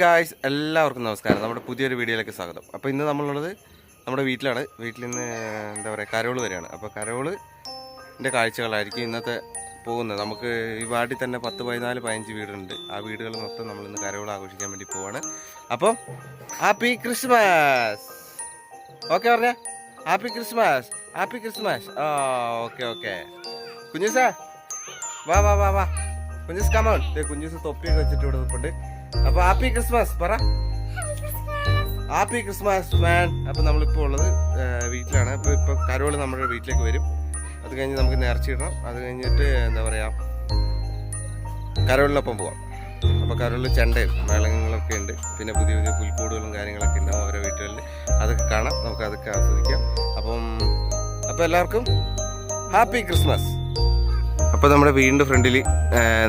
Guys എല്ലാവർക്കും നമസ്കാരം. നമ്മുടെ പുതിയൊരു വീഡിയോയിലേക്ക് സ്വാഗതം. അപ്പോൾ ഇന്ന് നമ്മളുള്ളത് നമ്മുടെ വീട്ടിലാണ്. വീട്ടിൽ നിന്ന് എന്താ പറയുക കരോൾ വരെയാണ് അപ്പോൾ കരോളിന്റെ കാഴ്ചകളായിരിക്കും ഇന്നത്തെ പോകുന്നത്. നമുക്ക് ഈ വാർഡിൽ തന്നെ പത്ത് പതിനാല് പതിനഞ്ച് വീടുണ്ട്. ആ വീടുകൾ മൊത്തം നമ്മൾ ഇന്ന് കരോൾ ആഘോഷിക്കാൻ വേണ്ടി പോവാണ്. അപ്പം ഹാപ്പി ക്രിസ്മസ്! ഓക്കെ പറഞ്ഞ. Happy Christmas. Happy Christmas. ആ ഓക്കെ ഓക്കെ. കുഞ്ഞുസാ വാ വാ വാ വാ. കുഞ്ഞുസ് കമോൺ കുഞ്ഞുസ് തൊപ്പിയൊക്കെ വെച്ചിട്ട് ഇവിടെ നിൽപ്പുണ്ട്. അപ്പൊ ഹാപ്പി ക്രിസ്മസ് പറ. Happy Christmas man. അപ്പൊ നമ്മളിപ്പോ ഉള്ളത് വീട്ടിലാണ്. അപ്പൊ ഇപ്പൊ കരോൾ നമ്മുടെ വീട്ടിലേക്ക് വരും. അത് കഴിഞ്ഞ് നമുക്ക് നേർച്ചയിടണം അത് കഴിഞ്ഞിട്ട് എന്താ പറയാ കരോളിനൊപ്പം പോവാം. അപ്പൊ കരോളിൽ ചെണ്ടയും മേളങ്ങളൊക്കെ ഉണ്ട്. പിന്നെ പുതിയ പുതിയ പുൽക്കൂടുകളും കാര്യങ്ങളൊക്കെ ഉണ്ടാവും ഓരോ വീട്ടുകളിൽ അതൊക്കെ കാണാം. നമുക്ക് അതൊക്കെ ആസ്വദിക്കാം. അപ്പം അപ്പൊ എല്ലാവർക്കും ഹാപ്പി ക്രിസ്മസ്. അപ്പോൾ നമ്മുടെ വീടിന്റെ ഫ്രണ്ടിൽ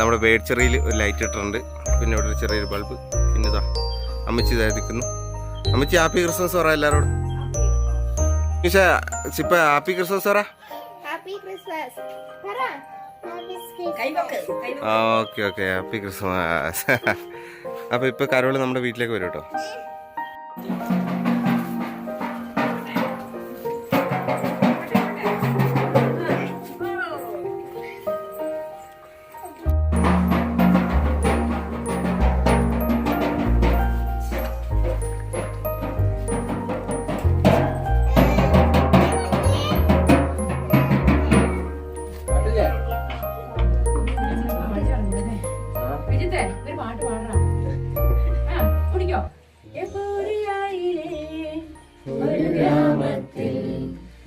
നമ്മുടെ വേഡ്ചെറിയിൽ ഒരു ലൈറ്റ് ഇട്ടിട്ടുണ്ട്. പിന്നെ ഇവിടെ ഒരു ചെറിയൊരു ബൾബ്. പിന്നെ ഇതാ അമ്മച്ചി ഇതായി നിൽക്കുന്നു അമ്മച്ചി ഹാപ്പി ക്രിസ്മസ് പറ എല്ലാവരോടും ഇപ്പൊ ഹാപ്പി ക്രിസ്മസ് പറ. Okay okay happy Christmas. അപ്പൊ ഇപ്പൊ കരോൾ നമ്മുടെ വീട്ടിലേക്ക് വരും കേട്ടോ ഒരു പാട്ട് പാടണം. ആ കുടിക്കോ. ഒരു ഗ്രാമത്തിൽ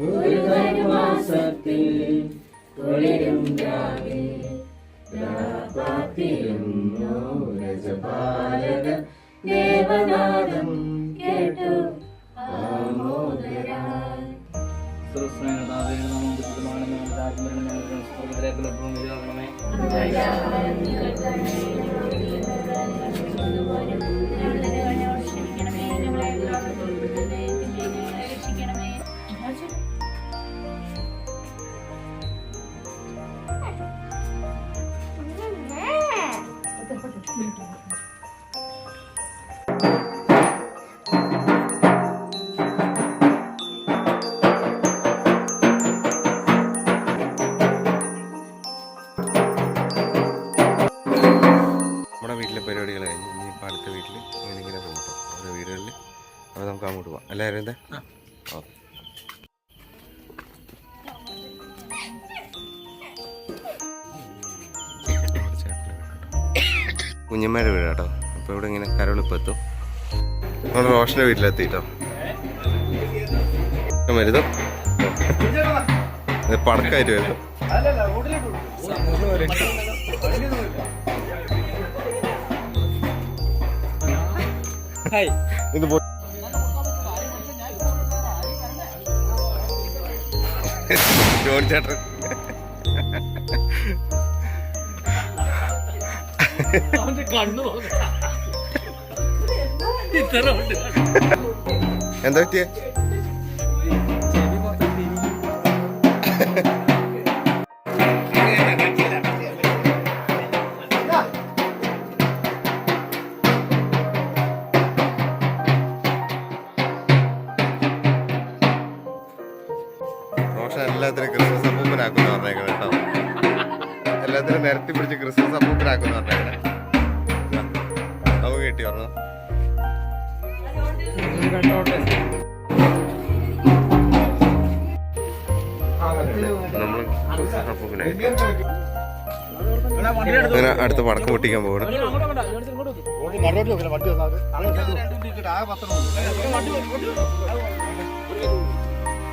ഒരു വനവാസത്തിൽ കുളിരും രാവിൽ രാപാത്തിരുന്നു രജപാലക ദേവനാദം കേട്ടു ആമോദരാൽ നമ്മുടെ അപ്പോൾ നമുക്ക് അങ്ങോട്ട് പോവാം. എല്ലാവരും എന്താ? ഓക്കെ. കുഞ്ഞമ്മയുടെ വീട് കേട്ടോ അപ്പോൾ ഇവിടെ ഇങ്ങനെ കരോളിപ്പോൾ എത്തും. നമ്മൾ റോഷന്റെ വീട്ടിലെത്തി കേട്ടോ വരുതും പടക്കായിട്ട് വരുന്നു ഇത് പോ- ജോൺ ചേട്ടൻ എന്താ പറ്റിയേ? റോഷൻ എല്ലാത്തിനും ക്രിസ്മസ് അപ്പൂപ്പനാക്കുന്ന പറഞ്ഞേക്കണം കേട്ടോ. എല്ലാത്തിനും നിരത്തി പിടിച്ച് ക്രിസ്മസ് അപ്പൂപ്പനാക്കുന്ന പറഞ്ഞേക്കണം. നമുക്ക് കിട്ടി പറഞ്ഞു അപ്പൂപ്പനായി അങ്ങനെ അടുത്ത പടക്കം പൊട്ടിക്കാൻ പോകണം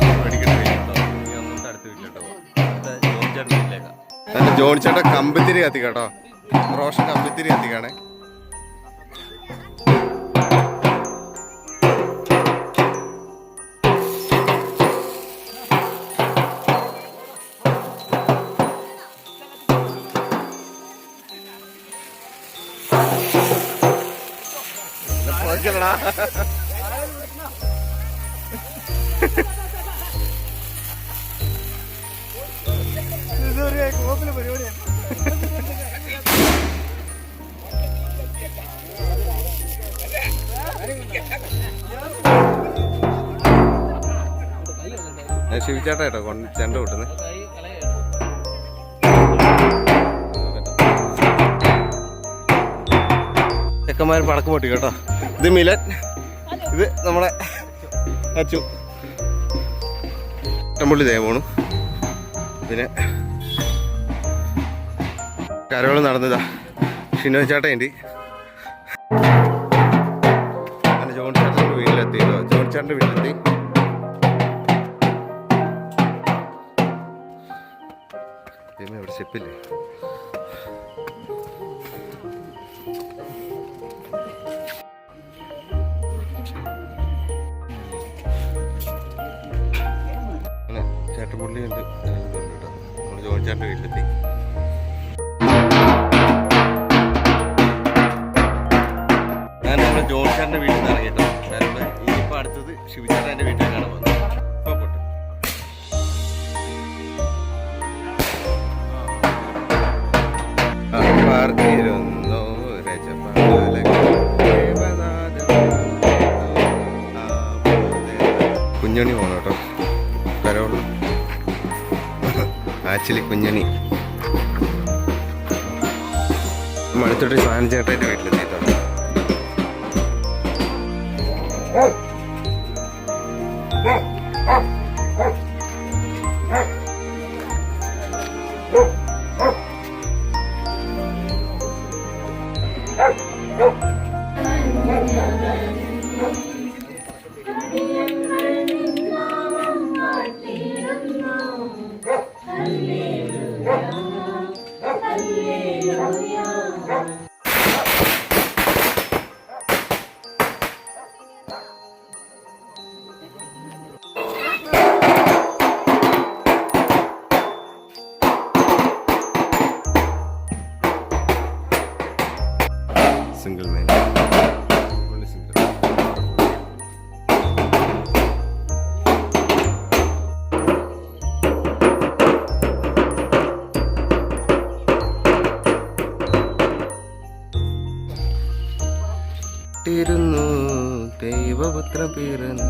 വീട്ടിലുണ്ടോ ഇനി ഒന്നും അടുത്ത വീട്ടിലോട്ടോ ജോൺ ജോർജാൻ വീട്ടിലേക്കാ നല്ല ജോൺ ചേട്ടൻ കമ്പിത്തിരി കത്തി കേട്ടോ റോഷൻ കമ്പിത്തിരി കത്തിക്കാണേ. ഞാൻ ശിവിച്ചേട്ടാ കേട്ടോ ചെണ്ട കൂട്ടുന്നത് ചെക്കന്മാർ പടക്ക് പൊട്ടി കേട്ടോ. ഇത് മിലൻ. ഇത് നമ്മളെ അച്ചു. ഇഷ്ടംപുള്ളി ദേവോണു പിന്നെ കരോളം നടന്നതാ. ഷിനോ ചേട്ടന്റെ അങ്ങനെ ജോൺ ചേട്ടന്റെ വീട്ടിലെത്തി. ജോൺ ചേട്ടന്റെ വീട്ടിലെത്തി. ദൈവമേ, ഇവിടെ ചെപ്പില്ലേ ചേട്ടൻ പുള്ളി ഉണ്ട് ജോൺ ചേട്ടന്റെ വീട്ടിലെത്തി. ചേട്ടന്റെ വീട്ടിൽ നിന്ന് ഇറങ്ങി കേട്ടോ ഞാനിവിടെ ഇനിയിപ്പോൾ അടുത്തത് ശിവചാറിന്റെ വീട്ടിലേക്കാണ് പാർത്തിരുന്നു കുഞ്ഞണി പോണം കേട്ടോ. കരോളു ആക്ച്വലി കുഞ്ഞണി മടുത്തിട്ട് സാധനം ചേട്ടന്റെ വീട്ടിലെത്തി കേട്ടോ സിംഗിൾ ദൈവപുത്രം പിറന്നു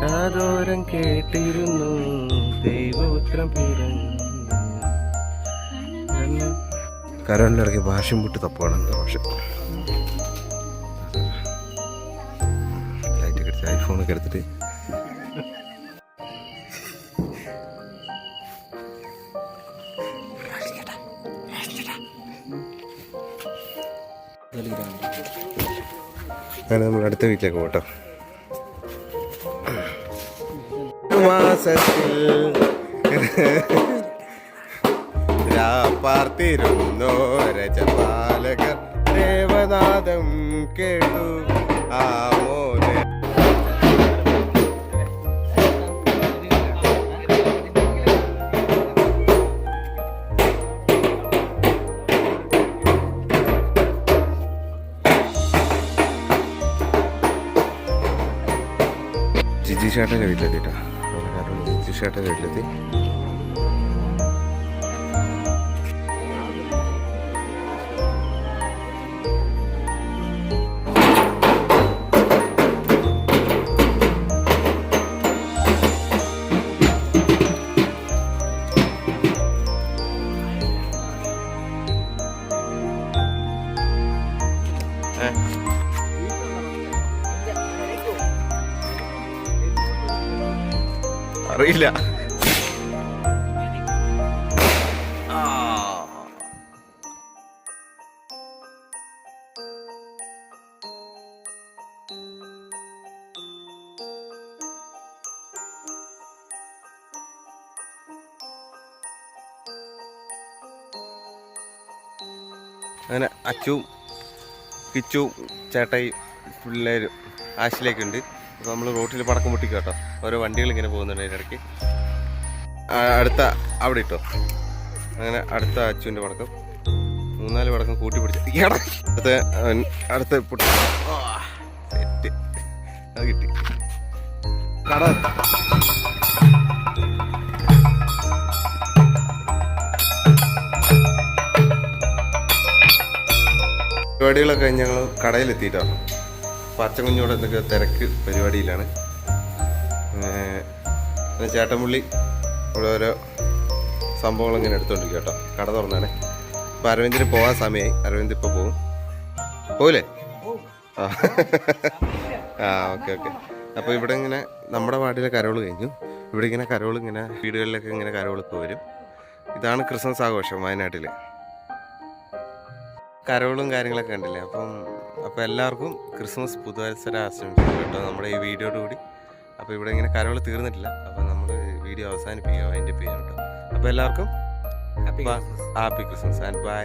കാതോരം കേട്ടിരുന്നു ദൈവപുത്രം പേരുന്നു കരോലിറങ്ങി ഭാഷ്യം വിട്ട് തപ്പാണ് എന്താ പക്ഷെ? ലൈറ്റൊക്കെ എടുത്ത് ഐഫോണൊക്കെ എടുത്തിട്ട്. അങ്ങനെ നമ്മൾ അടുത്ത വീട്ടിലേക്ക് പോട്ടോ മാസത്തിൽ പാർത്തിരുന്നു രജപാലകർ ദേവനാദം കേട്ടു. ആമോദ ജിജി ചേട്ടന്റെ വീട്ടിലെത്തിട്ടാ ജിജി ചേട്ടന്റെ വീട്ടിലെത്തി ഏ? അറിയില്ല. അങ്ങനെ അച്ചുവും കിച്ചുവും ചേട്ടയും പിള്ളേരും ആശിലേക്കുണ്ട്. അപ്പോൾ നമ്മൾ റോട്ടിൽ പടക്കം പൊട്ടിക്കുക കേട്ടോ ഓരോ വണ്ടികൾ ഇങ്ങനെ പോകുന്നുണ്ട് അതിനിടയ്ക്ക്. അടുത്ത അവിടെ ഇട്ടോ. അങ്ങനെ അടുത്ത അച്ചുവിന്റെ പടക്കം. മൂന്നാൽ പടക്കം കൂട്ടി പിടിച്ച്. അടുത്ത അടുത്ത പൊട്ടി സെറ്റ് അത് കിട്ടി. കട. പരിപാടികളൊക്കെ കഴിഞ്ഞ് ഞങ്ങൾ കടയിലെത്തിയിട്ടോ. പച്ചക്കുഞ്ഞോടെ എന്തൊക്കെ തിരക്ക് പരിപാടിയിലാണ്. പിന്നെ ചേട്ടൻപുള്ളി ഓരോരോ സംഭവങ്ങൾ ഇങ്ങനെ എടുത്തോണ്ടിരിക്കും കേട്ടോ. കട തുറന്നാണ്. ഇപ്പം അരവിന്ദിന് പോകാൻ സമയമായി അരവിന്ദ് ഇപ്പോൾ പോകും പോലേ ആ. ആ ഓക്കെ ഓക്കെ. അപ്പോൾ ഇവിടെ ഇങ്ങനെ നമ്മുടെ വാർഡിലെ കരോൾ കഴിഞ്ഞു. ഇവിടെ ഇങ്ങനെ കരോൾ ഇങ്ങനെ വീടുകളിലൊക്കെ ഇങ്ങനെ കരോൾ കരോളൊക്കെ വരും. ഇതാണ് ക്രിസ്മസ് ആഘോഷം വയനാട്ടിൽ കരോളും കാര്യങ്ങളൊക്കെ ഉണ്ടല്ലേ അപ്പം അപ്പോൾ എല്ലാവർക്കും ക്രിസ്മസ് പുതുവത്സര ആശംസകൾ കേട്ടോ നമ്മുടെ ഈ വീഡിയോയോട് കൂടി. അപ്പോൾ ഇവിടെ ഇങ്ങനെ കാര്യങ്ങൾ തീർന്നിട്ടില്ല. അപ്പോൾ നമ്മൾ വീഡിയോ അവസാനിപ്പിക്കുക അതിന്റെ പേര് കേട്ടോ. അപ്പോൾ എല്ലാവർക്കും ഹാപ്പി ക്രിസ്മസ് ആൻഡ് ബൈ